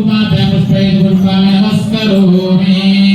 ఉమాదేవస్పై గురువ నమస్కరోమి.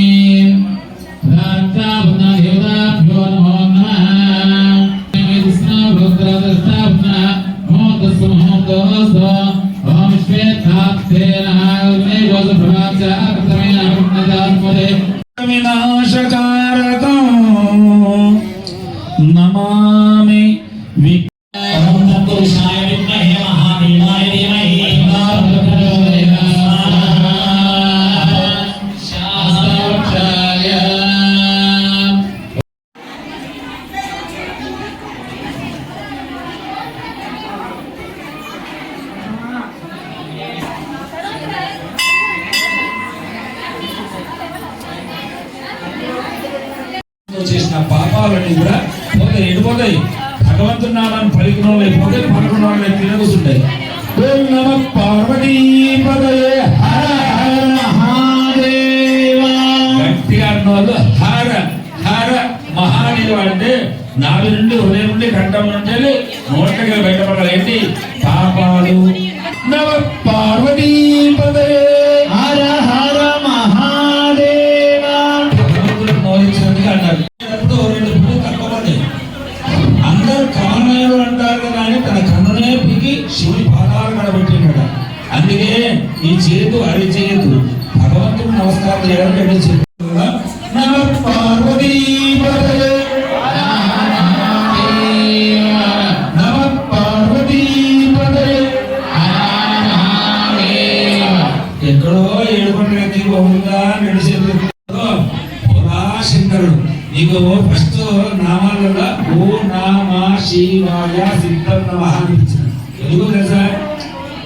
హర హర మహాదేవ అంటే నావి నుండి హృదయం నుండి కంఠం నుండి నోట్లకి బయటపడాలి. ఏంటి? పాపాలు. నమ పార్వతీ పదయే హర హర మహాదేవ. భగవంతుడు మోహించినట్టుగా అన్నారు. అప్పుడు రెండు అందరూ అంటారు కదా అని తన కన్నునే పీకి శివుడి పాదాలు కడబెట్టినాడు అందుకే ఈ చేతు అరి చేయదు భగవంతుడు నమస్కారం చేయడానికి నీకు ఫస్ట్ నామాలలో ఓ నామా శివాయ సిద్ధం నమ అని ఇచ్చిన ఎందుకు తెలుసా?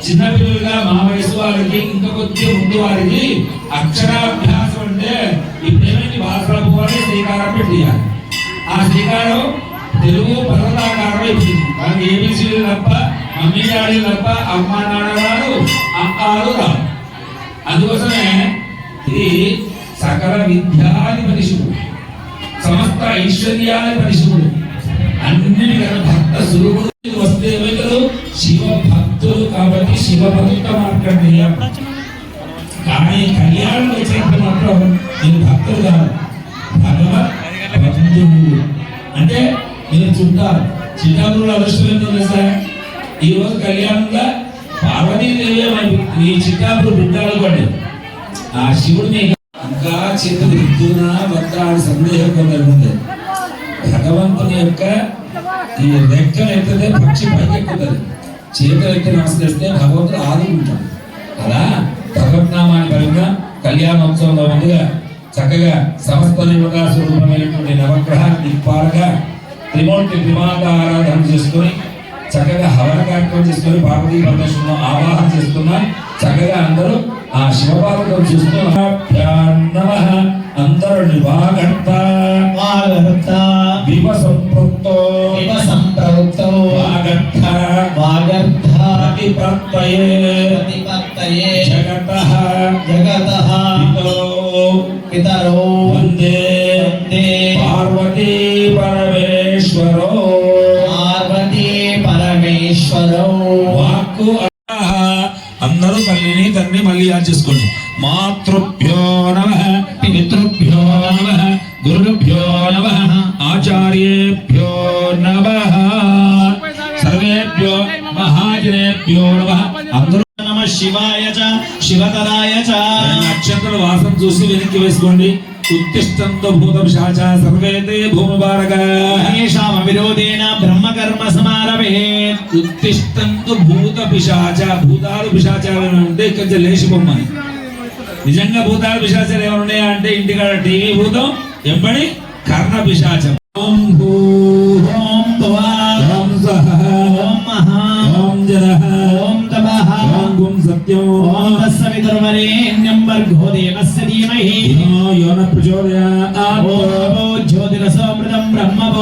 చిన్నపిల్లలుగా మా వయసు వారికి ఇంకా కొద్దిగా ముందు వారికి అక్షరాభ్యాసం అంటే ఇప్పుడేమైంది? భాషలో పోవాలి శ్రీకారం పెట్టియాలి ఆ శ్రీకారం తెలుగు పర్వతాకారం అయిపోయింది కానీ ఏబీసీలు తప్ప మమ్మీ డాడీ తప్ప అమ్మ నాన్నగారు అక్కాలు రాదు అందుకోసమే ఇది సకల విద్యాధిపతి శివుడు. భర్త ఐశ్వర్యాధిపతి శివుడు అన్నిటికన్నా భర్త సులువుడు వస్తే ఏమవుతారు శివ భక్తులు కాబట్టి శివ భక్త మాట్లాడి కానీ కళ్యాణం వచ్చేటప్పుడు మాత్రం నేను భక్తులు కాదు భగవత్ బంధువు అంటే నేను చుట్టారు చిన్నప్పుడు అదృష్టం ఏంటో తెలుసా? ఈ కళ్యాణంగా పార్వతీదేవి ఈ చిట్టాపురు బిడ్డలు పడి ఆ శివుడిని ఇంకా చేతులు ఇద్దునా వద్దా అని సందేహం కొందరు భగవంతుని యొక్క ఈ రెక్కలు ఎత్తితే పక్షి పైకెక్కుతుంది చేతులు ఎత్తి నమస్కరిస్తే భగవంతుడు ఆదుకుంటాడు. అలా భగవద్నామాన్ని పరంగా కళ్యాణోత్సవంలో ముందుగా చక్కగా సమస్త నిమగా స్వరూపమైనటువంటి నవగ్రహ దిక్పాలుగా త్రిమూర్తి త్రిమాత ఆరాధన చేసుకొని చక్కగా హవన కార్యక్రమం చేసుకొని పార్వతీ పరమేశ్వరులను ఆవాహన చేస్తున్నా చక్కగా అందరూ ఆ శివపార్వతం చూస్తూ నివాగంత వాగర్త వివ సంపృక్తో ఇవ సంప్రవృత్తౌ వాగంత వాగర్త ప్రతిపత్తయే. ప్రతిపత్తయే. జగతః. జగతః. పితో పితరో. వందే. వందే. పార్వతీ పరమేశ్వరో. పార్వతీ పరమేశ్వరౌ. వాక్కు. అందరూ తల్లిని తండ్రి మళ్ళీ యాద్ చేసుకోండి. మాతృభ్యో నమ పితృభ్యో నమ గురుభ్యో నమ ఆచార్యేభ్యో నమ. సర్వేభ్యో మహాజనేభ్యో నమ. అందరూ నమ శివాయ చ శివతరాయ చ. నక్షత్ర వాసం చూసి వెనక్కి వేసుకోండి. ఉత్తిష్టంతో భూత శాచ సర్వేతే భూమి భారక మహేషామ విరోధేన బ్రహ్మకర్మ సమారభే. ఉత్తిష్టంతు భూత పిశాచ భూతాలు పిశాచాలు అంటే కొంచెం నిజంగా భూతాలు పిశాచాలు ఏమైనా ఉన్నాయా అంటే ఇంటికాడ టీవీ భూతం? ఎంబడి కర్ణ పిశాచం ఓం భూ ఓం భువా ఓం సహ ఓం మహా ఓం జనః ఓం తపః ఓం గుం సత్యం. ఓం తస్సవితుర్వరేణ్యం భర్గో దేవస్య ధీమహి. ధియో యో న ప్రచోదయాత్ ఓం జ్యోతిరసోమృతం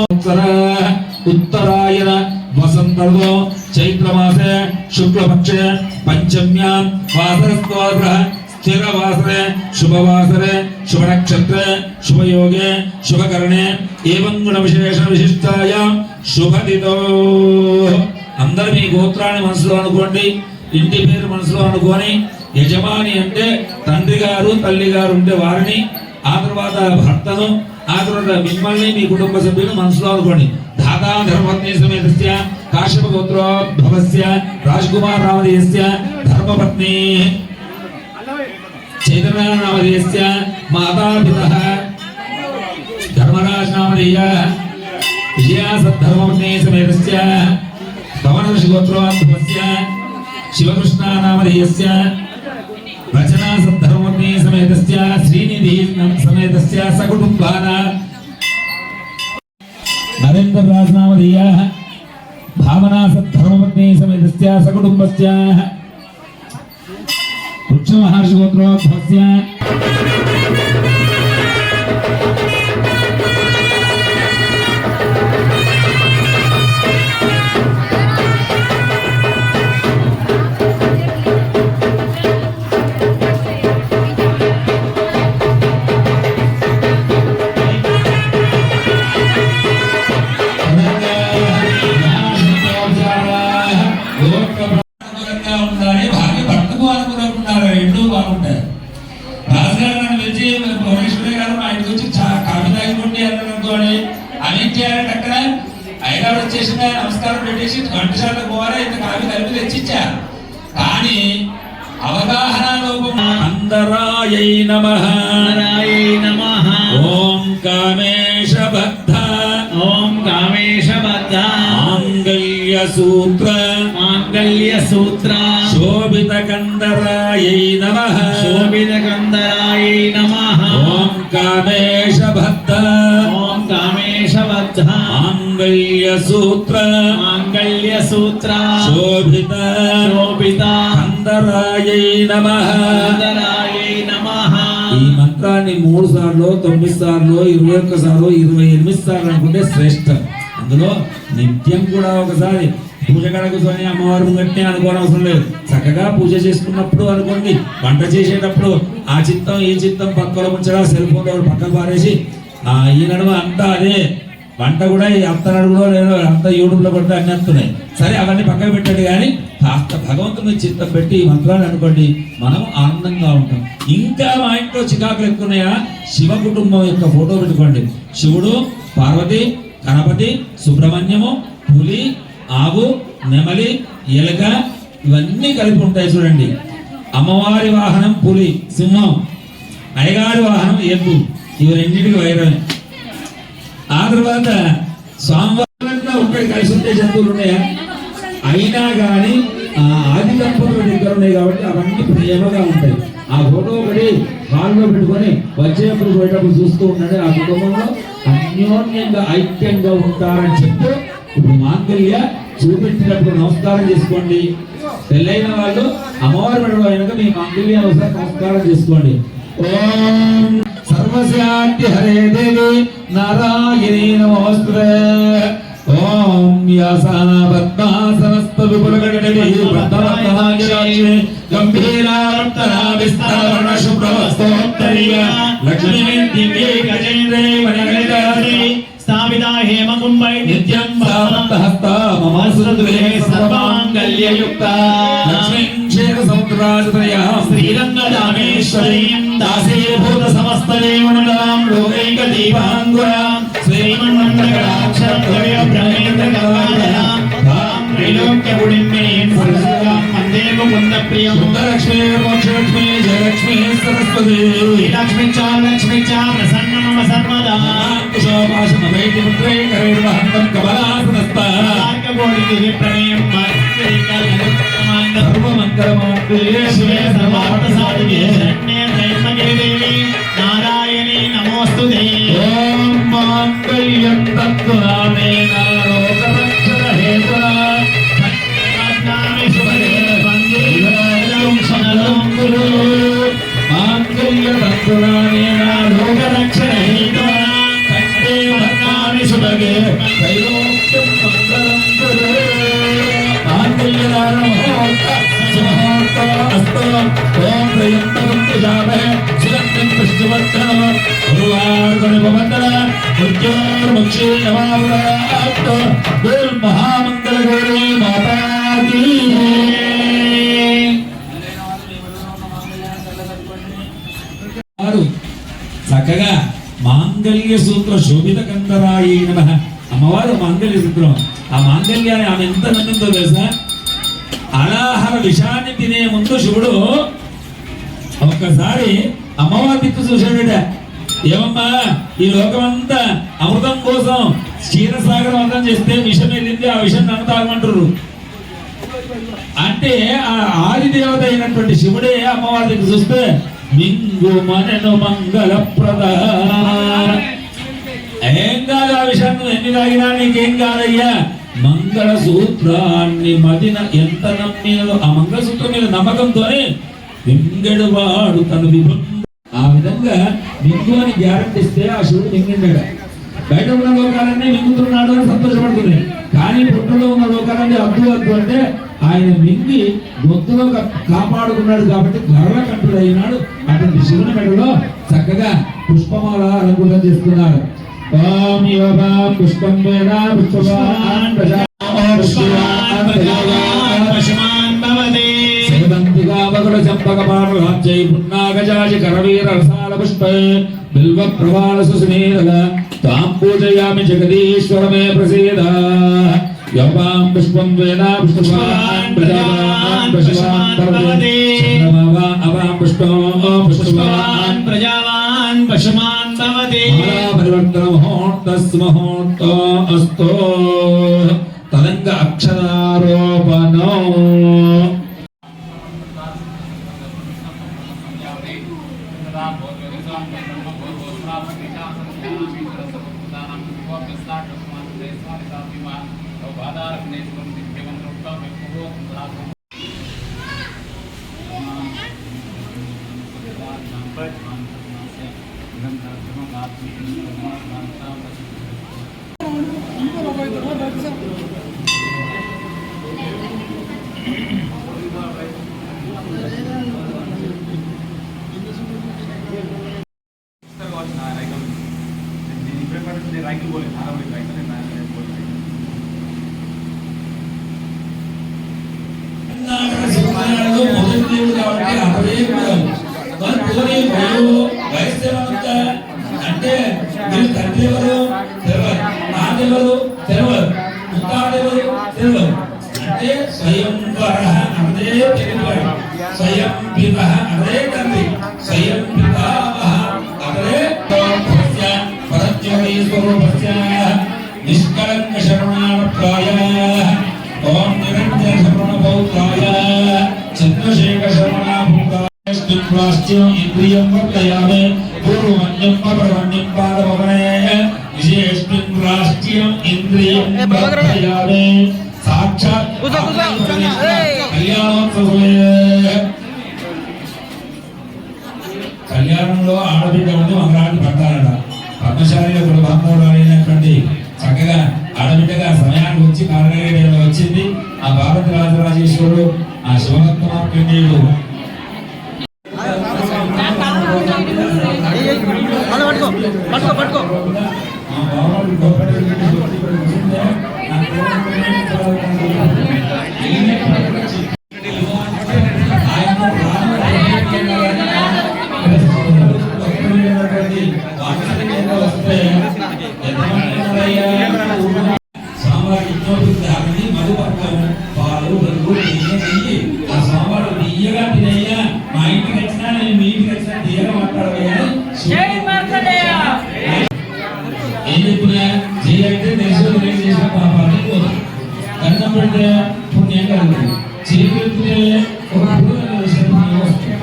ఉత్తర ఉత్తరాయణ వసంతర్గో చైత్రమాసే శుక్లపక్షే పంచమ్యాం వాసరస్వాసర స్థిరవాసరే శుభవాసరే శుభనక్షత్రే శుభయోగే శుభకరణే ఏవం గుణ విశేష విశిష్టాయ శుభదితో అందరు మీ గోత్రాన్ని మనసులో అనుకోండి ఇంటి పేరు మనసులో అనుకొని యజమాని అంటే తండ్రి గారు తల్లి గారు ఉంటే వారిని ఆ తర్వాత భర్తను ఆ తర్వాత మిమ్మల్ని మీ కుటుంబ సభ్యులు మనసులో అనుకోండి. దాదా ధర్మపత్ని సమేతస్య కాశ్యప గోత్రోద్భవస్య రాజకుమార్ నామధేయస్య ధర్మపత్ని. చైతన్య నామధేయస్య మాతాపితః ధర్మరాజ్ నామధేయ విజయా సద్ధర్మపత్ని సమేతస్య పవన ఋషిగోత్రోద్భవస్య శివకృష్ణ నామధేయస్య రచనా సద్ధర్మపత్ని సమేతస్య శ్రీనిధి సమేతస్య సకుటుంబాన నరేంద్ర కలిపి తెచ్చిచ్చా కానీ అవగాహన లోపం. అందరాయై నమః. ఓం కామేశ బద్ధ. ఓం కామేశబద్ధ మాంగళ్య సూత్ర. మాంగళ్య సూత్ర. శోభిత కందరాయై నమః. శోభిత గంధరాయ నమః. ఓం కామేశ ఓం కామేశబద్ధ మాంగళ్య సూత్ర. మాంగళ్య సూత్ర. శోభిత. శోభిత. కందరాయై నమః. నమః. ఈ మంత్రాన్ని మూడు సార్లు తొమ్మిది సార్లు ఇరవై ఒక్క సార్లు ఇరవై ఎనిమిది సార్లు అనుకుంటే శ్రేష్టం. అందులో నిత్యం కూడా ఒకసారి పూజ కడ కూర్చొని అమ్మవారి ముంగట్నే అనుకోవడం అవసరం లేదు. చక్కగా పూజ చేసుకున్నప్పుడు అనుకోండి వంట చేసేటప్పుడు ఆ చిత్తం ఈ చిత్తం పక్కలో ఉంచడా సెల్ ఫోన్ పక్కకు పారేసి ఆ ఈ నడుమ అంతా అదే వంట కూడా ఈ అంత లేదో అంత యూట్యూబ్ కొడితే అన్ని వస్తున్నాయి. సరే అవన్నీ పక్కన పెట్టండి కానీ కాస్త భగవంతుని చిత్తం పెట్టి ఈ మంత్రాన్ని అనుకోండి. మనం ఆనందంగా ఉంటాం. ఇంకా మా ఇంట్లో చికాకులు ఎక్కున్నాయా శివ కుటుంబం యొక్క ఫోటో పెట్టుకోండి. శివుడు పార్వతి గణపతి సుబ్రహ్మణ్యము పులి ఆవు నెమలి ఎలక ఇవన్నీ కలిపి ఉంటాయి చూడండి. అమ్మవారి వాహనం పులి సింహం. అయ్యగారి వాహనం ఎద్దు. ఇవి రెండింటికి వైరమే. ఆ తర్వాత స్వామివారంలో ఉంటాయి కలిసి ఉంటే జంతువులు ఉన్నాయా? అయినా కానీ ఆ ఆది దంపతుల దగ్గర ఉన్నాయి కాబట్టి అవన్నీ ప్రేమగా ఉంటాయి. ఆ ఫోటో ఒకటి హాల్లో పెట్టుకొని వచ్చేటప్పుడు పోయేటప్పుడు చూస్తూ ఉండండి ఆ కుటుంబంలో. అన్యోన్యంగా ఐక్యంగా ఉంటారని చెప్తూ ఇప్పుడు మాంగల్య చూపెట్టినప్పుడు నమస్కారం చేసుకోండి. పెళ్ళైన వాళ్ళు అమ్మవారి మెడలో అయినాక మీ మాంగల్య ఒకసారి నమస్కారం చేసుకోండి. ఓం సర్వశాంతి హరే దేవి నారాయణీ నమోస్తుతే. ఓం యాసన పద్మాసనస్త విపులగడలి పద్మనాభాగ్రాక్షి గంభీరావర్తన విస్తారణ శుభ్రవస్తోత్తరీయ లక్ష్మీ దివ్యే గజేంద్రే వనగలిదారి స్థాపితా హేమ కుంభై నిత్యం సామంతహస్త మమ సురద్వే సర్వాంగల్యయుక్త లక్ష్మీం క్షీర సముద్రాజతయ శ్రీరంగరామేశ్వరీం దాసీభూత సమస్త లోకైక దీపాంగురాం శ్రీమన్మండలాక్షరద్వయ బ్రహ్మేంద్ర తాం త్రైలోక్య సరస్వతాం వందే ముకుంద ప్రియం మోక్షలక్ష్మీ జయలక్ష్మీ సరస్వతి లక్ష్మి ప్రసన్న మమ సర్వదా ప్రణయం మార్గరికల్యమాంగ సర్వమంగళమాంగళ్యే శివే సర్వార్థ సాధికే శరణ్యే త్రయంబకే దేవి నారాయణీ నమోస్తుతే ఓం మాంగళ్యం తత్తునామేన లోకరక్షణ హేతునా పద్మామి శుభదే వందే ఇదం శరణం గురు ಸರ್ವಮಂಗಳ ಮುಖ್ಯೋರ್ಮುಕ್ಷೇ ನಮಾವರಾಪ್ತ ದುರ್ಮಹಾಮಂಗಳ ಗೌರಿ ಮಾತಾ చక్కగా మాంగళ్య సూత్ర శోభిత కందరాయి నమ అమ్మవారు మాంగళ్య సూత్రం ఆ మాంగళ్యాన్ని ఆమె ఎంత నమ్మిందో తెలుసా అనాహర విషాన్ని తినే ముందు శివుడు ఒక్కసారి అమ్మవారి దిక్కు చూశాడట ఏమమ్మా ఈ లోకమంతా అమృతం కోసం క్షీరసాగరం అంతం చేస్తే విషం వెళ్ళింది ఆ విషం నన్ను తాగమంటారు అంటే ఆ ఆది దేవత అయినటువంటి శివుడే అమ్మవారి దగ్గర చూస్తే మింగు మనను మంగళ ఏం కాదు ఆ విషయాన్ని ఎన్ని తాగినా నీకేం కాదయ్యా. మంగళ సూత్రాన్ని మదిన ఎంత నమ్మినో ఆ మంగళ సూత్రం మీద నమ్మకంతోనే మింగడు వాడు తన విభం ఆ విధంగా మింగు అని గ్యారంటీ ఇస్తే ఆ శివుడు మింగిండాడు. బయట ఉన్న లోకాలన్నీ మింగుతున్నాడు అని సంతోషపడుతుంది. కానీ పుట్టలో ఉన్న లోకాలన్నీ అద్దు అద్దు అంటే ఆయన మింగి గొంతులో కాపాడుకున్నాడు కాబట్టి గర్వ కంటుడు అయినాడు. అటువంటి శివుని మెడలో చక్కగా పుష్పమాల అలంకృతం చేస్తున్నారు ఓం యోగా పుష్పం వేద ప్రజా పుష్పవాన్ ప్రజావాన్ పశుమాన్ సేవంతిగా మగుడ చంపక కరవీర రసాల బిల్వ ప్రవాళ సుస్మేదల తాం పూజయామి జగదీశ్వర మే ప్రసీద యవాం పుష్పం వేద పుష్పవాన్ ప్రజావాన్ పశువాన్ భవతి చంద్రమావా అవాం పుష్పం పుష్పవాన్ ప్రజావాన్ పశుమాన్ పరివర్తన అస్తో అక్షరారోపణం बाधा बोले రైతులు మొదటి దేవుడు రైతులు అంటే మీరు తండ్రి ఎవరు? ఇంద్రియం వర్తయామి పూర్వమన్యం పరమన్యం పాదవమనే విశేష్టిం రాష్ట్యం ఇంద్రియం వర్తయామి సాక్షాత్ కళ్యాణంలో ఆడబిడ్డ ఉండి మంగళాన్ని పడతారట. పద్మశాలిలో ఇప్పుడు బాంధవుడు అయినటువంటి చక్కగా ఆడబిడ్డగా సమయానికి వచ్చి రాజరాజేశ్వరుడు ఆ శివరత్నార్కండీయుడు పట్టుకో నెయ్యి నెయ్యి ఆ స్వామివారు తీయగా తినయ్యా మా ఇంటికి వచ్చినా నేను మీ ఇంటికి వచ్చినా తీయగా మాట్లాడవయ్యా ఏం చెప్పినా చేయంటే తెలుసు నేను చేసిన పాపాన్ని పోదు కన్నం పెడితే పుణ్యం కలుగుతుంది చేపెడితే ఒక పుణ్యం చేసిన పుణ్యం వస్తుంది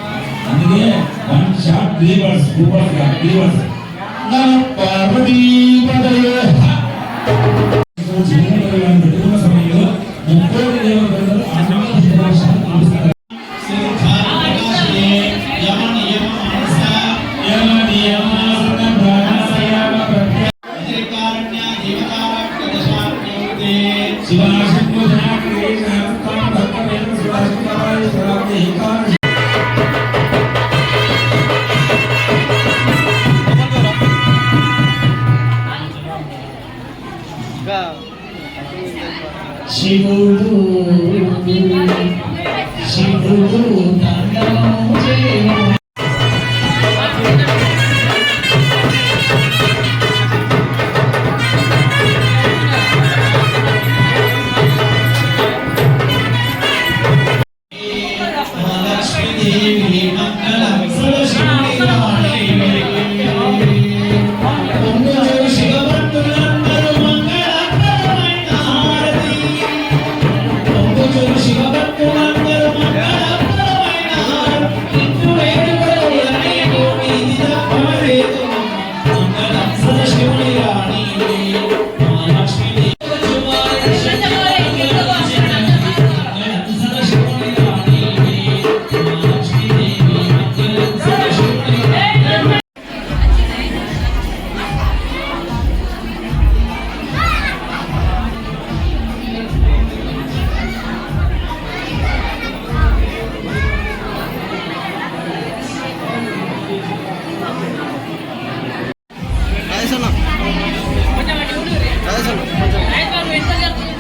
అందుకే one shot three words two words కాదు త్రీ వర్డ్స్ నా పార్వతీ అదే సన్న అదే సన్న కొంచెం